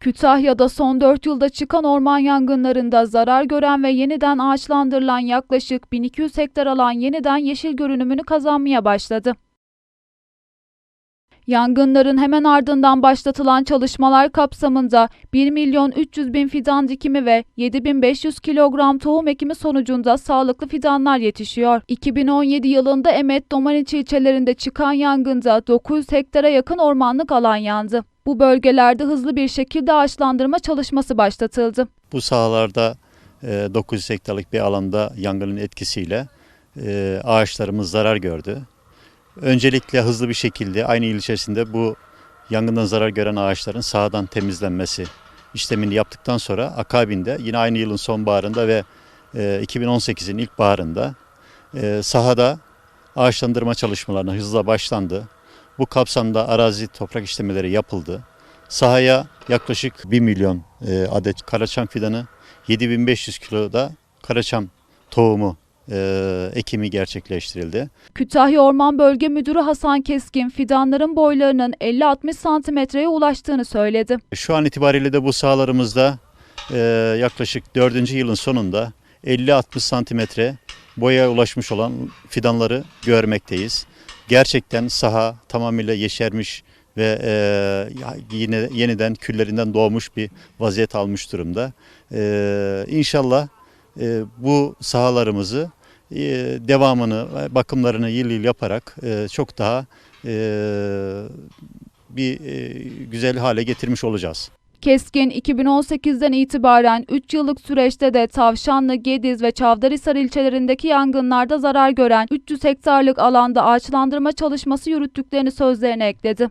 Kütahya'da son 4 yılda çıkan orman yangınlarında zarar gören ve yeniden ağaçlandırılan yaklaşık 1200 hektar alan yeniden yeşil görünümünü kazanmaya başladı. Yangınların hemen ardından başlatılan çalışmalar kapsamında 1 milyon 300 bin fidan dikimi ve 7500 kilogram tohum ekimi sonucunda sağlıklı fidanlar yetişiyor. 2017 yılında Emet Domaniç ilçelerinde çıkan yangında 900 hektara yakın ormanlık alan yandı. Bu bölgelerde hızlı bir şekilde ağaçlandırma çalışması başlatıldı. Bu sahalarda e, 900 hektarlık bir alanda yangının etkisiyle e, ağaçlarımız zarar gördü. Öncelikle hızlı bir şekilde aynı yıl içerisinde bu yangından zarar gören ağaçların sahadan temizlenmesi işlemini yaptıktan sonra akabinde yine aynı yılın sonbaharında ve e, 2018'in ilkbaharında e, sahada ağaçlandırma çalışmalarına hızla başlandı. Bu kapsamda arazi toprak işlemeleri yapıldı. Sahaya yaklaşık 1 milyon e, adet karaçam fidanı, 7500 kilo da karaçam tohumu e, ekimi gerçekleştirildi. Kütahya Orman Bölge Müdürü Hasan Keskin fidanların boylarının 50-60 santimetreye ulaştığını söyledi. Şu an itibariyle de bu sahalarımızda e, yaklaşık 4. yılın sonunda 50-60 santimetre boyaya ulaşmış olan fidanları görmekteyiz. Gerçekten saha tamamıyla yeşermiş ve e, yine yeniden küllerinden doğmuş bir vaziyet almış durumda. E, inşallah e, bu sahalarımızı e, devamını, bakımlarını yıl yıl yaparak e, çok daha e, bir e, güzel hale getirmiş olacağız. Keskin 2018'den itibaren 3 yıllık süreçte de Tavşanlı, Gediz ve Çavdarhisar ilçelerindeki yangınlarda zarar gören 300 hektarlık alanda ağaçlandırma çalışması yürüttüklerini sözlerine ekledi.